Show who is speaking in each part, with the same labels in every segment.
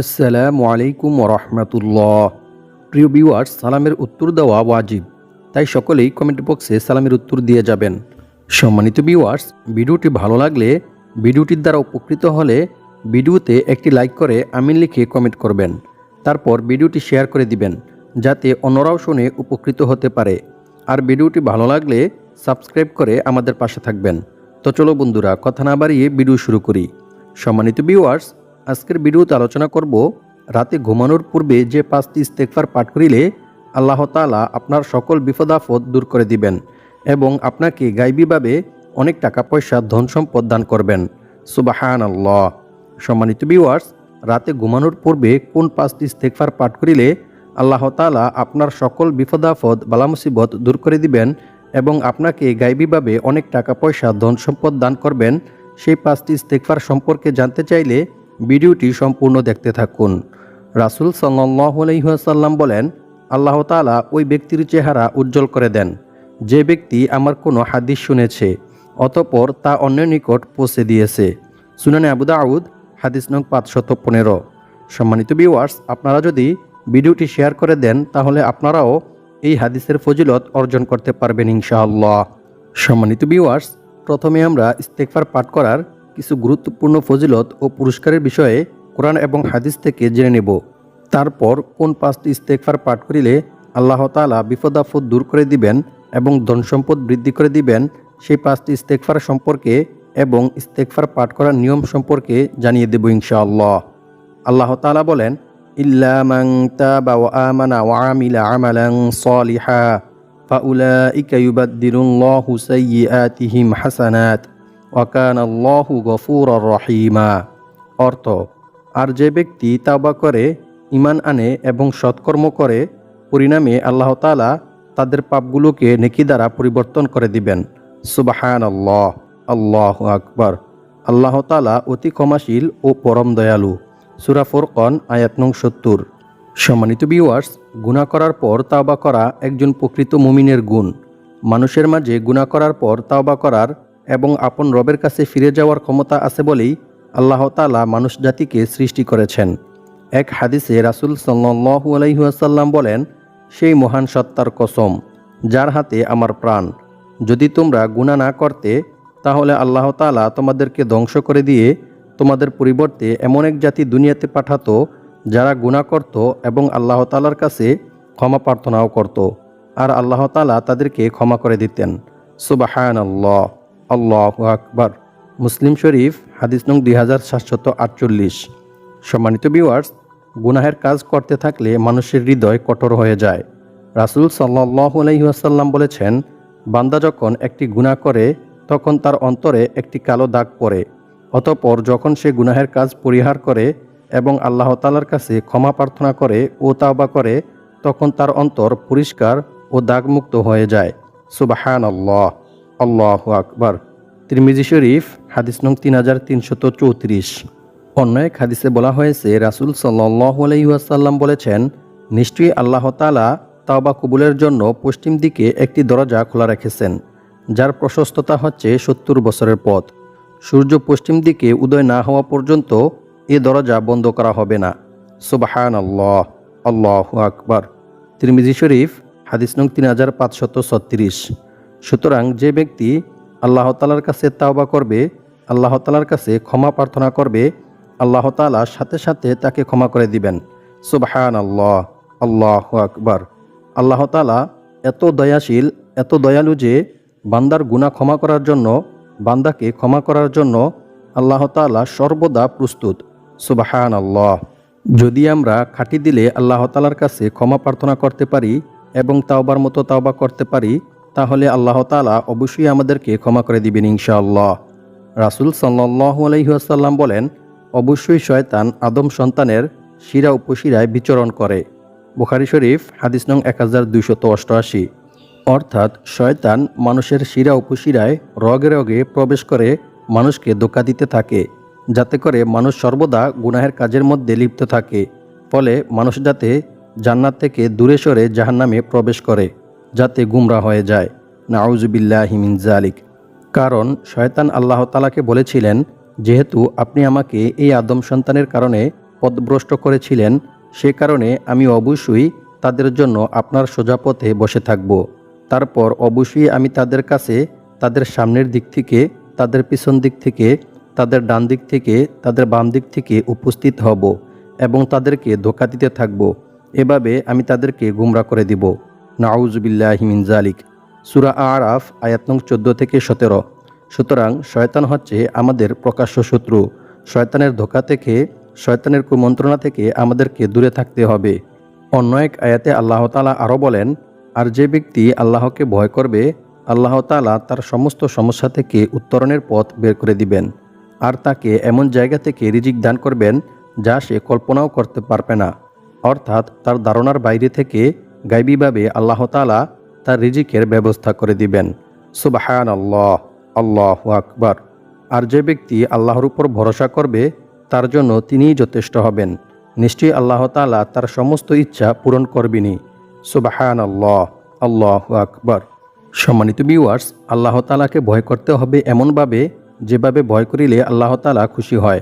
Speaker 1: আসসালামু আলাইকুম রহমতুল্লাহ প্রিয় ভিউয়ার্স, সালামের উত্তর দেওয়া ওয়াজিব। তাই সকলেই কমেন্ট বক্সে সালামের উত্তর দিয়ে যাবেন। সম্মানিত ভিউয়ার্স, ভিডিওটি ভালো লাগলে ভিডিওটির দ্বারা উপকৃত হলে ভিডিওতে একটি লাইক করে আমিন লিখে কমেন্ট করবেন। তারপর ভিডিওটি শেয়ার করে দিবেন, যাতে অন্যরাও শুনে উপকৃত হতে পারে। আর ভিডিওটি ভালো লাগলে সাবস্ক্রাইব করে আমাদের পাশে থাকবেন। তো চলো বন্ধুরা, কথা না বাড়িয়ে ভিডিও শুরু করি। সম্মানিত ভিউয়ার্স আজকের ভিডিওতে আলোচনা করব রাতে ঘুমানোর পূর্বে যে পাঁচটি ইস্তেকফার পাঠ করিলে আল্লাহ তাআলা আপনার সকল বিপদাফত দূর করে দিবেন এবং আপনাকে গাইবীভাবে অনেক টাকা পয়সা ধন সম্পদ দান করবেন। সুবাহান আল্লাহ সম্মানিত ভিউয়ার্স রাতে ঘুমানোর পূর্বে কোন পাঁচটি ইস্তেকফার পাঠ করিলে আল্লাহ তাআলা আপনার সকল বিপদাফদ বালামুসিবত দূর করে দিবেন এবং আপনাকে গাইবীভাবে অনেক টাকা পয়সা ধন সম্পদ দান করবেন। সেই পাঁচটি ইস্তেকফার সম্পর্কে জানতে চাইলে ভিডিওটি সম্পূর্ণ দেখতে থাকুন। রাসুল সাল্লাহ আলহিহাসাল্লাম বলেন, আল্লাহ তাআলা ওই ব্যক্তির চেহারা উজ্জ্বল করে দেন। যে ব্যক্তি আমার কোনো হাদিস শুনেছে, অতপর তা অন্যের নিকট পৌঁছে দিয়েছে। সুনানে আবু দাউদ, হাদিস নং পাঁচশত পনেরো। সম্মানিত ভিউয়ার্স, আপনারা যদি ভিডিওটি শেয়ার করে দেন, তাহলে আপনারাও এই হাদিসের ফজিলত অর্জন করতে পারবেন ইনশাআল্লাহ। সম্মানিত ভিউয়ার্স, প্রথমে আমরা ইস্তেকফার পাঠ করার কিছু গুরুত্বপূর্ণ ফজিলত ও পুরস্কারের বিষয়ে কোরআন এবং হাদিস থেকে জেনে নেব। তারপর কোন পাঁচটি ইস্তেকফার পাঠ করিলে আল্লাহ তালা বিপদাফদ দূর করে দিবেন এবং ধন সম্পদ বৃদ্ধি করে দিবেন, সেই পাঁচটি ইস্তেকফার সম্পর্কে এবং ইস্তেকফার পাঠ করার নিয়ম সম্পর্কে জানিয়ে দেব ইনশাআল্লাহ। আল্লাহ তালা বলেন, ইল্লা তাবা ওয়া হাসানাত। ওয়াকান আল্লাহু গফুরর রহিমা। অর্থ, আর যে ব্যক্তি তাওবা করে ইমান আনে এবং সৎকর্ম করে, পরিণামে আল্লাহ তাআলা তাদের পাপগুলোকে নেকি দ্বারা পরিবর্তন করে দিবেন। সুবাহান আল্লাহ আল্লাহ আকবর। আল্লাহ তাআলা অতি ক্ষমাশীল ও পরম দয়ালু। সুরা ফুরকন, আয়াত নং সত্তর। সম্মানিত ভিউয়ার্স গুনাহ করার পর তাওবা করা একজন প্রকৃত মুমিনের গুণ। মানুষের মাঝে গুনাহ করার পর তাওবা করার এবং আপন রবের কাছে ফিরে যাওয়ার ক্ষমতা আছে বলেই আল্লাহ তাআলা মানুষ জাতিকে সৃষ্টি করেছেন। এক হাদিসে রাসূল সাল্লাল্লাহু আলাইহি ওয়াসাল্লাম বলেন, সেই মহান সত্তার কসম, যার হাতে আমার প্রাণ। যদি তোমরা গুনাহ না করতে, তাহলে আল্লাহ তাআলা তোমাদেরকে ধ্বংস করে দিয়ে তোমাদের পরিবর্তে এমন এক জাতি দুনিয়াতে পাঠাতো, যারা গুনাহ করত এবং আল্লাহ তাআলার কাছে ক্ষমা প্রার্থনাও করত। আর আল্লাহ তালা তাদেরকে ক্ষমা করে দিতেন। সুবাহান আল্লাহ আল্লাহ আকবর। মুসলিম শরীফ, হাদিস নং দুই হাজার সাতশত আটচল্লিশ। সম্মানিত ভিউয়ার্স গুনাহের কাজ করতে থাকলে মানুষের হৃদয় কঠোর হয়ে যায়। রাসুল সাল্লাহ আলহিহাসাল্লাম বলেছেন, বান্দা যখন একটি গুনাহ করে, তখন তার অন্তরে একটি কালো দাগ পড়ে। অতপর যখন সে গুনাহের কাজ পরিহার করে এবং আল্লাহ তালার কাছে ক্ষমা প্রার্থনা করে ও তাওবা করে, তখন তার অন্তর পরিষ্কার ও দাগমুক্ত হয়ে যায়। সুবাহান আল্লাহ আল্লাহ আকবর। তিরমিজি শরীফ, হাদিস নং তিন হাজার তিনশত চৌত্রিশ। অন্য এক হাদিসে বলা হয়েছে, রাসুল সাল্লাহ আলাইসাল্লাম বলেছেন, নিশ্চয়ই আল্লাহ তালা তাওবা কবুলের জন্য পশ্চিম দিকে একটি দরজা খোলা রেখেছেন, যার প্রশস্ততা হচ্ছে সত্তর বছরের পথ। সূর্য পশ্চিম দিকে উদয় না হওয়া পর্যন্ত এ দরজা বন্ধ করা হবে না। সুবাহান আল্লাহ আল্লাহ আকবর। তিরমিজি শরীফ, হাদিস নং তিন হাজার পাঁচশত ছত্রিশ। সুতরাং যে ব্যক্তি আল্লাহ তালার কাছে তাওবা করবে, আল্লাহ তালার কাছে ক্ষমা প্রার্থনা করবে, আল্লাহ তালা সাথে সাথে তাকে ক্ষমা করে দিবেন। সুবাহান আল্লাহ আল্লাহ আকবর। আল্লাহ তালা এত দয়াশীল, এত দয়ালু যে বান্দার গুণা ক্ষমা করার জন্য, বান্দাকে ক্ষমা করার জন্য আল্লাহ তালা সর্বদা প্রস্তুত। সুবাহান আল্লাহ যদি আমরা খাঁটি দিলে আল্লাহ তালার কাছে ক্ষমা প্রার্থনা করতে পারি এবং তাওবার মতো তাওবা করতে পারি তাহলে আল্লাহ তালা অবশ্যই আমাদেরকে ক্ষমা করে দিবেন ইনশাআল্লাহ। রাসুল সাল্লাহ আলহিহাসাল্লাম বলেন, অবশ্যই শয়তান আদম সন্তানের শিরা উপশিরায় বিচরণ করে। বুখারি শরীফ, হাদিস নং এক হাজার দুইশত অষ্টআশি। অর্থাৎ শয়তান মানুষের শিরা উপশিরায় রগে রগে প্রবেশ করে মানুষকে ধোকা দিতে থাকে, যাতে করে মানুষ সর্বদা গুনাহের কাজের মধ্যে লিপ্ত থাকে। ফলে মানুষ যাতে জান্নাত থেকে দূরে সরে জাহান্নামে প্রবেশ করে। যাতে গুমরা হয়ে যায়। নাউজুবিল্লাহ হিমিন জালিক কারণ শয়তান আল্লাহ তালাকে বলেছিলেন, যেহেতু আপনি আমাকে এই আদম সন্তানের কারণে পদভ্রষ্ট করেছিলেন, সে কারণে আমি অবশ্যই তাদের জন্য আপনার সোজাপথে বসে থাকব। তারপর অবশ্যই আমি তাদের কাছে, তাদের সামনের দিক থেকে, তাদের পিছন দিক থেকে, তাদের ডান দিক থেকে, তাদের বাম দিক থেকে উপস্থিত হব এবং তাদেরকে ধোকা দিতে থাকব। এভাবে আমি তাদেরকে গুমরা করে দিব। নাউজবিল্লাহিমিন জালিক সুরা আরাফ, আয়াত নং চোদ্দ থেকে সতেরো। সুতরাং শয়তান হচ্ছে আমাদের প্রকাশ্য শত্রু। শয়তানের ধোকা থেকে, শয়তানের কুমন্ত্রণা থেকে আমাদেরকে দূরে থাকতে হবে। অন্য এক আয়াতে আল্লাহ তালা আরও বলেন, আর যে ব্যক্তি আল্লাহকে ভয় করবে, আল্লাহ তালা তার সমস্ত সমস্যা থেকে উত্তরণের পথ বের করে দিবেন। আর তাকে এমন জায়গা থেকে রিজিক দান করবেন যা সে কল্পনাও করতে পারবে না। অর্থাৎ তার ধারণার বাইরে থেকে গাইবীভাবে আল্লাহ তালা তার রিজিকের ব্যবস্থা করে দিবেন। সুবাহান আল্লাহ আল্লাহ আকবার। আর যে ব্যক্তি আল্লাহর উপর ভরসা করবে, তার জন্য তিনিই যথেষ্ট হবেন। নিশ্চয়ই আল্লাহ তালা তার সমস্ত ইচ্ছা পূরণ করবেনি সুবাহান আল্লাহ আল্লাহ আকবার। সম্মানিত বিওয়ার্স আল্লাহ তালাকে ভয় করতে হবে এমনভাবে যেভাবে ভয় করিলে আল্লাহ তালা খুশি হয়।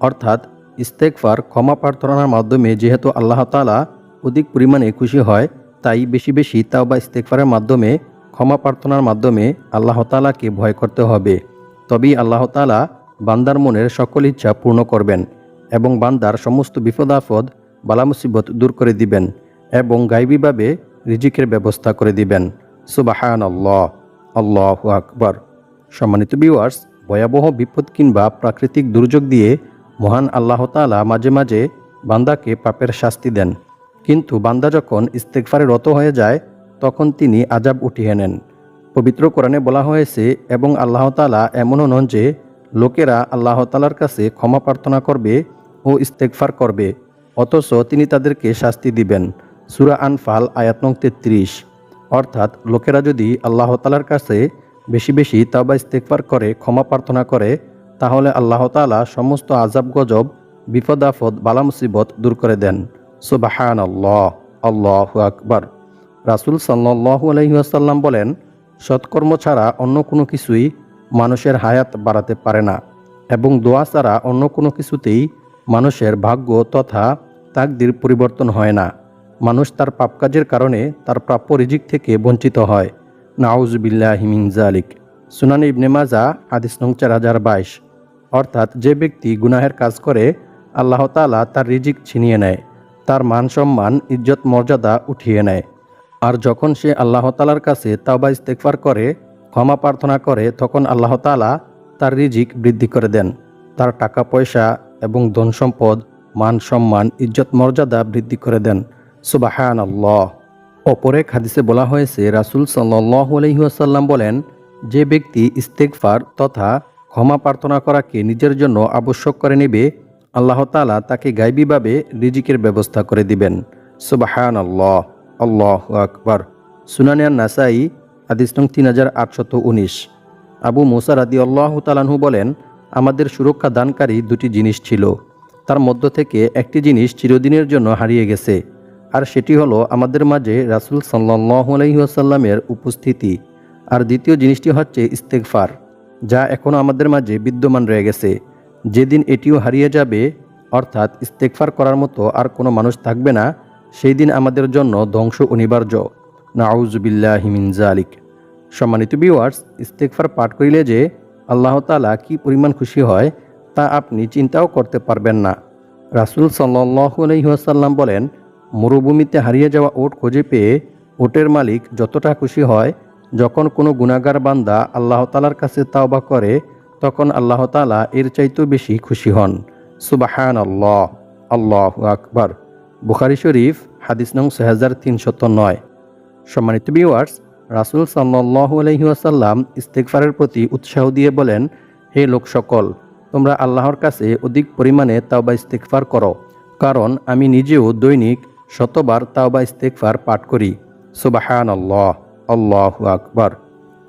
Speaker 1: অর্থাৎ ইস্তেকফার ক্ষমা প্রার্থনার মাধ্যমে যেহেতু আল্লাহ তালা অধিক পরিমাণে খুশি হয়, তাই বেশি বেশি তাও বা ইস্তেকফারের মাধ্যমে, ক্ষমা প্রার্থনার মাধ্যমে আল্লাহ তালাকে ভয় করতে হবে। তবেই আল্লাহ তালা বান্দার মনের সকল ইচ্ছা পূর্ণ করবেন এবং বান্দার সমস্ত বিপদ আপদ, বালা মুসিবত দূর করে দিবেন এবং গাইবীভাবে রিজিকের ব্যবস্থা করে দিবেন। সুবাহান আল্লাহ আল্লাহ আকবর। সম্মানিত বিওয়ার্স ভয়াবহ বিপদ কিংবা প্রাকৃতিক দুর্যোগ দিয়ে মহান আল্লাহ তালা মাঝে মাঝে বান্দাকে পাপের শাস্তি দেন। কিন্তু বান্দা যখন ইস্তেকফারে রত হয়ে যায়, তখন তিনি আজাব উঠিয়ে নেন। পবিত্র কোরআনে বলা হয়েছে, এবং আল্লাহ তালা এমনও নন যে লোকেরা আল্লাহ তালার কাছে ক্ষমা প্রার্থনা করবে ও ইস্তেকফার করবে, অথচ তিনি তাদেরকে শাস্তি দিবেন। সুরা আনফাল, আয়াত নং তেত্রিশ। অর্থাৎ লোকেরা যদি আল্লাহ তালার কাছে বেশি বেশি তাওবা ইস্তেকফার করে, ক্ষমা প্রার্থনা করে, তাহলে আল্লাহ তালা সমস্ত আজাব গজব বিপদ আপদ বালা মুসিবত দূর করে দেন। সুবাহান আল্লাহ আল্লাহ আকবর। রাসুল সাল্লাহ আলহিহাসাল্লাম বলেন, সৎকর্ম ছাড়া অন্য কোনো কিছুই মানুষের হায়াত বাড়াতে পারে না এবং দোয়া ছাড়া অন্য কোনো কিছুতেই মানুষের ভাগ্য তথা তাকদির পরিবর্তন হয় না। মানুষ তার পাপ কাজের কারণে তার প্রাপ্য রিজিক থেকে বঞ্চিত হয়। নাউজবিল্লাহ হিমিন জালিক সুনানি ইবনে মাজা, হাদিস নং চার হাজার বাইশ। অর্থাৎ যে ব্যক্তি গুনাহের কাজ করে, আল্লাহ তালা তার রিজিক ছিনিয়ে নেয়। তার মান সম্মান ইজ্জত, মর্যাদা উঠিয়ে নেয়। আর যখন সে আল্লাহ তালার কাছে তাওবা ইস্তেকফার করে, ক্ষমা প্রার্থনা করে, তখন আল্লাহ তালা তার রিজিক বৃদ্ধি করে দেন। তার টাকা পয়সা এবং ধন সম্পদ, মান সম্মান, ইজ্জত, মর্যাদা বৃদ্ধি করে দেন। সুবাহান আল্লাহ অপরে হাদিসে বলা হয়েছে, রাসুল সাল্লাহ আলহিহাসাল্লাম বলেন, যে ব্যক্তি ইস্তেকফার তথা ক্ষমা প্রার্থনা করাকে নিজের জন্য আবশ্যক করে নেবে আল্লাহ তালা তাকে গাইবীভাবে রিজিকের ব্যবস্থা করে দিবেন। সুবাহান আল্লাহ আল্লাহ আকবর। সুনানিয়ান নাসাই হাদিস নং তিন হাজার আটশত উনিশ। আবু মুসা রাদি আল্লাহ তালাহু বলেন, আমাদের সুরক্ষা দানকারী দুটি জিনিস ছিল। তার মধ্য থেকে একটি জিনিস চিরদিনের জন্য হারিয়ে গেছে। আর সেটি হলো আমাদের মাঝে রাসুল সাল্লাহ আলহিহাসাল্লামের উপস্থিতি। আর দ্বিতীয় জিনিসটি হচ্ছে ইস্তেকফার যা এখনও আমাদের মাঝে বিদ্যমান রয়ে গেছে। যেদিন এটিও হারিয়ে যাবে, অর্থাৎ ইস্তেকফার করার মতো আর কোনো মানুষ থাকবে না, সেই দিন আমাদের জন্য ধ্বংস অনিবার্য। নাউজবিল্লাহ হিমিন জালিক সম্মানিত বিওয়ার্স ইস্তেকফার পাঠ করিলে যে আল্লাহ তালা কি পরিমাণ খুশি হয়, তা আপনি চিন্তাও করতে পারবেন না। রাসুল সাল্লু আলহিহাসাল্লাম বলেন, মরুভূমিতে হারিয়ে যাওয়া ওট খুঁজে পেয়ে ওটের মালিক যতটা খুশি হয়, যখন কোনো গুণাগার বান্দা আল্লাহ তালার কাছে তাওবা করে তখন আল্লাহ তালা এর চাইতেও বেশি খুশি হন। সুবাহান আল্লাহ আল্লাহ আকবর। বুখারি শরীফ, হাদিস নং ছয় হাজার তিনশত নয়। সম্মানিত বিওয়ার্স রাসুল সাল্লাহ আলহিহাসাল্লাম ইস্তেকফারের প্রতি উৎসাহ দিয়ে বলেন, হে লোক সকল, তোমরা আল্লাহর কাছে অধিক পরিমাণে তাওবা ইস্তেকফার করো, কারণ আমি নিজেও দৈনিক শতবার তাওবা ইস্তেকফার পাঠ করি। সুবাহান আল্লাহ আল্লাহ আকবর।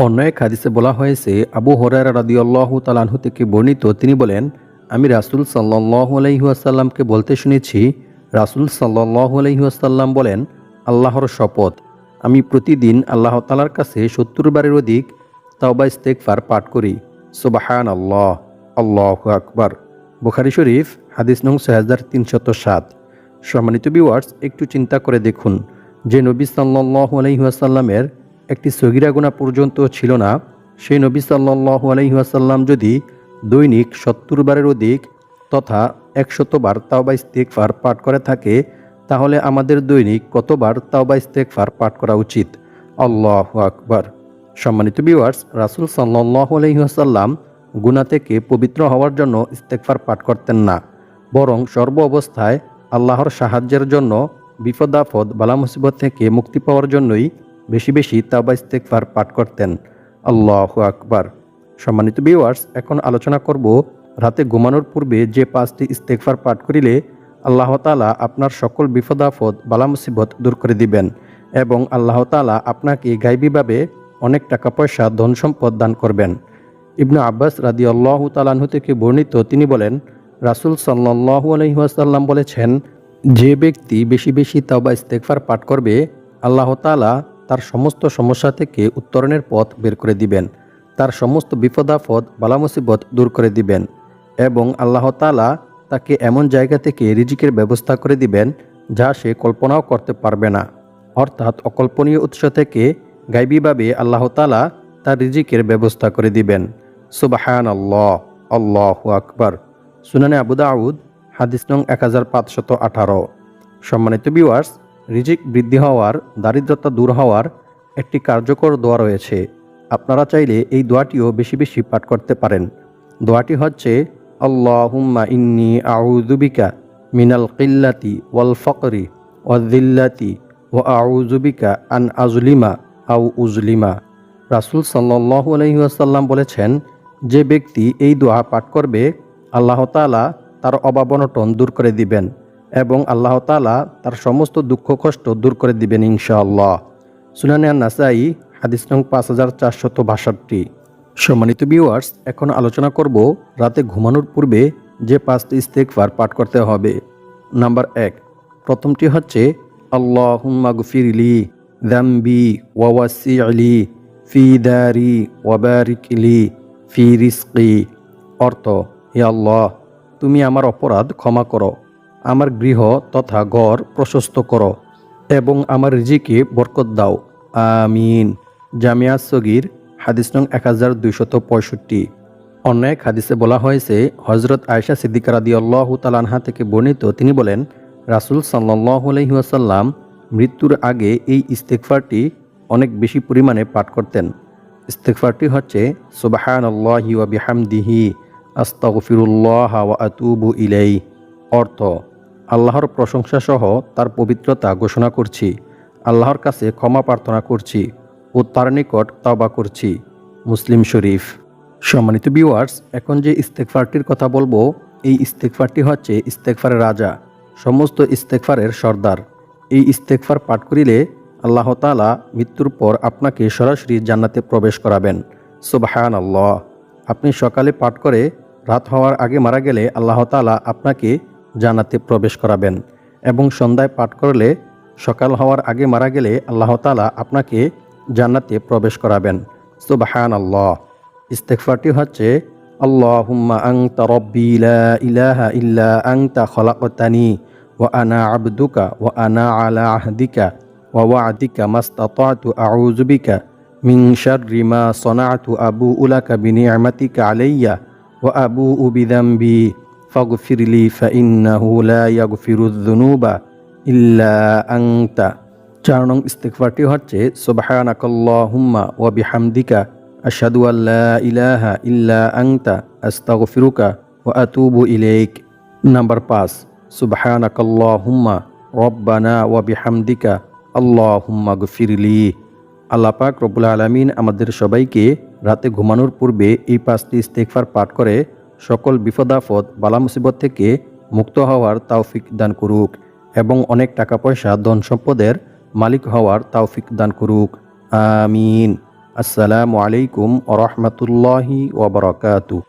Speaker 1: অন্য এক হাদিসে বলা হয়েছে, আবু হরার রাদি আল্লাহ তালাহু থেকে বর্ণিত, তিনি বলেন, আমি রাসুল সাল্লাহ আলহিহাসাল্লামকে বলতে শুনেছি, রাসুল সাল্লাহ আলহিহাসাল্লাম বলেন, আল্লাহর শপথ। আমি প্রতিদিন আল্লাহ তালার কাছে সত্তর বারের অধিক তাওবা ইস্তেকফার পাঠ করি। সুবাহান আল্লাহ আল্লাহ আকবর। বুখারি শরীফ, হাদিস নং ছয় তিনশত সাত। সম্মানিত বিওয়ার্স একটু চিন্তা করে দেখুন, যে নবী সাল্লাহ আলহিহাসাল্লামের একটি সগিরা গুণা পর্যন্ত ছিল না, সেই নবী সাল্লাহ আলহিহাসাল্লাম যদি দৈনিক সত্তর বারের অধিক তথা একশতবার তাওবা ইস্তেকফার পাঠ করে থাকে, তাহলে আমাদের দৈনিক কতবার তাওবা ইস্তেকফার পাঠ করা উচিত? আল্লাহ আকবার। সম্মানিত বিওয়ার্স রাসুল সাল্লাহ আলহিহাসাল্লাম গুণা থেকে পবিত্র হওয়ার জন্য ইস্তেকফার পাঠ করতেন না। বরং সর্ব অবস্থায় আল্লাহর সাহায্যের জন্য বিপদাফদ বালা মুসিবত থেকে মুক্তি পাওয়ার জন্যই বেশি বেশি তাওবা ইস্তেকফার পাঠ করতেন। আল্লাহ আকবার। সম্মানিত বিওয়ার্স এখন আলোচনা করব রাতে ঘুমানোর পূর্বে যে পাঁচটি ইস্তেকফার পাঠ করিলে আল্লাহ তালা আপনার সকল বিপদ আপদ বালা মুসিবত দূর করে দিবেন এবং আল্লাহ তালা আপনাকে গাইবীভাবে অনেক টাকা পয়সা, ধন সম্পদ দান করবেন। ইবনু আব্বাস রাদি আল্লাহ তালাহু থেকে বর্ণিত তিনি বলেন, রাসুল সাল্লাহ আলহিহাসাল্লাম বলেছেন, যে ব্যক্তি বেশি বেশি তাওবা ইস্তেকফার পাঠ করবে, আল্লাহ তালা তার সমস্ত সমস্যা থেকে উত্তরণের পথ বের করে দিবেন। তার সমস্ত বিপদাফদ বালা মুসিবত দূর করে দিবেন এবং আল্লাহ তালা তাকে এমন জায়গা থেকে রিজিকের ব্যবস্থা করে দিবেন যা সে কল্পনাও করতে পারবে না। অর্থাৎ অকল্পনীয় উৎস থেকে গাইবীভাবে আল্লাহ তালা তার রিজিকের ব্যবস্থা করে দিবেন। সুবাহান আল্লাহ আল্লাহ আকবর। সুনানে আবু দাউদ, হাদিস নং এক হাজার পাঁচশত আঠারো। সম্মানিত বিওয়ার্স রিজিক বৃদ্ধি হওয়ার, দারিদ্রতা দূর হওয়ার একটি কার্যকর দোয়া রয়েছে। আপনারা চাইলে এই দোয়াটিও বেশি বেশি পাঠ করতে পারেন। দোয়াটি হচ্ছে, আল্লাহুম্মা ইন্নি আউযুবিকা মিনাল কিল্লাতি ওয়াল ফকরি ওয়াদিল্লাতি ও আউজুবিকা আন আজলিমা আউ উজলিমা রাসুল সাল্লাহু আলহিহাসাল্লাম বলেছেন, যে ব্যক্তি এই দোয়া পাঠ করবে, আল্লাহ তালা তার অভাবনটন দূর করে দিবেন। এবং আল্লাহ তালা তার সমস্ত দুঃখ, কষ্ট দূর করে দিবেন ইনশাআল্লাহ। সুনানিয়া নাসাই হাদিস নং পাঁচ হাজার চারশত বাষট্টি। সম্মানিত ভিউয়ার্স এখন আলোচনা করব রাতে ঘুমানোর পূর্বে যে পাঁচটি ইস্তেকফার পাঠ করতে হবে। নাম্বার এক, প্রথমটি হচ্ছে, আল্লাহুম্মা গফিরলি দাম্বি ওয়াসি আলি ফি দারি ওয়াবারিকলি ফি রিস্কি অর্থ, হে আল্লাহ, তুমি আমার অপরাধ ক্ষমা করো। আমার গৃহ তথা ঘর প্রশস্ত করো এবং আমার রিজিকে বরকত দাও। আমিন। জামিয়া সগির, হাদিস নং এক হাজার দুইশত পঁয়ষট্টি। অন্য এক হাদিসে বলা হয়েছে হজরত আয়সা সিদ্দিকা রাদি আল্লাহ তালানহা থেকে বর্ণিত, তিনি বলেন, রাসুল সাল্লাহ আলহিহাসাল্লাম মৃত্যুর আগে এই ইস্তেকফারটি অনেক বেশি পরিমাণে পাঠ করতেন। ইস্তেকফারটি হচ্ছে সুবাহান আল্লাহি ওয়া বিহামদিহি, আস্তাগফিরুল্লাহ আতুবু ইলাই অর্থ আল্লাহর প্রশংসা সহ তার পবিত্রতা ঘোষণা করছি, আল্লাহর কাছে ক্ষমা প্রার্থনা করছি ও তার নিকট তাওবা করছি, মুসলিম শরীফ। সম্মানিত বিওয়ার্স এখন যে ইস্তেকফারটির কথা বলব, এই ইস্তেকফারটি হচ্ছে ইস্তেকফারের রাজা, সমস্ত ইস্তেকফারের সর্দার। এই ইস্তেকফার পাঠ করিলে আল্লাহ তালা মৃত্যুর পর আপনাকে সরাসরি জান্নাতে প্রবেশ করাবেন। সুবাহান আল্লাহ আপনি সকালে পাঠ করে রাত হওয়ার আগে মারা গেলে আল্লাহ তালা আপনাকে জান্নাতে প্রবেশ করাবেন এবং সন্ধ্যায় পাঠ করলে সকাল হওয়ার আগে মারা গেলে আল্লাহ তালা আপনাকে জান্নাতে প্রবেশ করাবেন। সুবাহান আল্লাহ ইস্তেকফারটি হচ্ছে, আল্লাহুম্মা আংতা রব্বি ইলাহা ইল্লা আংতা খলাকতানি ওয়া আনা আবদুকা ওয়া আনা আলা আহদিকা ওয়া ওয়াদিকা মাস্তাতাতু আউযু বিকা মিন শাররি মা সনাআতু আবুউ লাকা বিনি'মাতিকা আলাইয়া ওয়া আবু বিযামবি। ফাগফিরলি ফাইন্নাহু লা ইয়াগফিরুয যুনুবা ইল্লা আংতা চার নং ইস্তেকফারটি হচ্ছে, সুবহানাকাল্লাহুম্মা ওয়া বিহামদিকা, আশহাদু আল্লা ইলাহা ইল্লা আংতা আস্তাগফিরুকা ওয়া আতুবু ইলাইক। নাম্বার পাঁচ, সুবহানাকাল্লাহুম্মা রব্বানা ওয়া বিহামদিকা, আল্লাহুম্মা গফিরলি আল্লাহ পাক রব্বুল আলামিন আমাদের সবাইকে রাতে ঘুমানোর পূর্বে এই পাঁচটি ইস্তেকফার পাঠ করে সকল বিপদাফদ বালা মুসিবত থেকে মুক্ত হওয়ার তাওফিক দান করুক এবং অনেক টাকা পয়সা ধন সম্পদের মালিক হওয়ার তাওফিক দান করুক। আমিন। আসসালামু আলাইকুম ওরহমতুল্লাহি ওবরাকাতু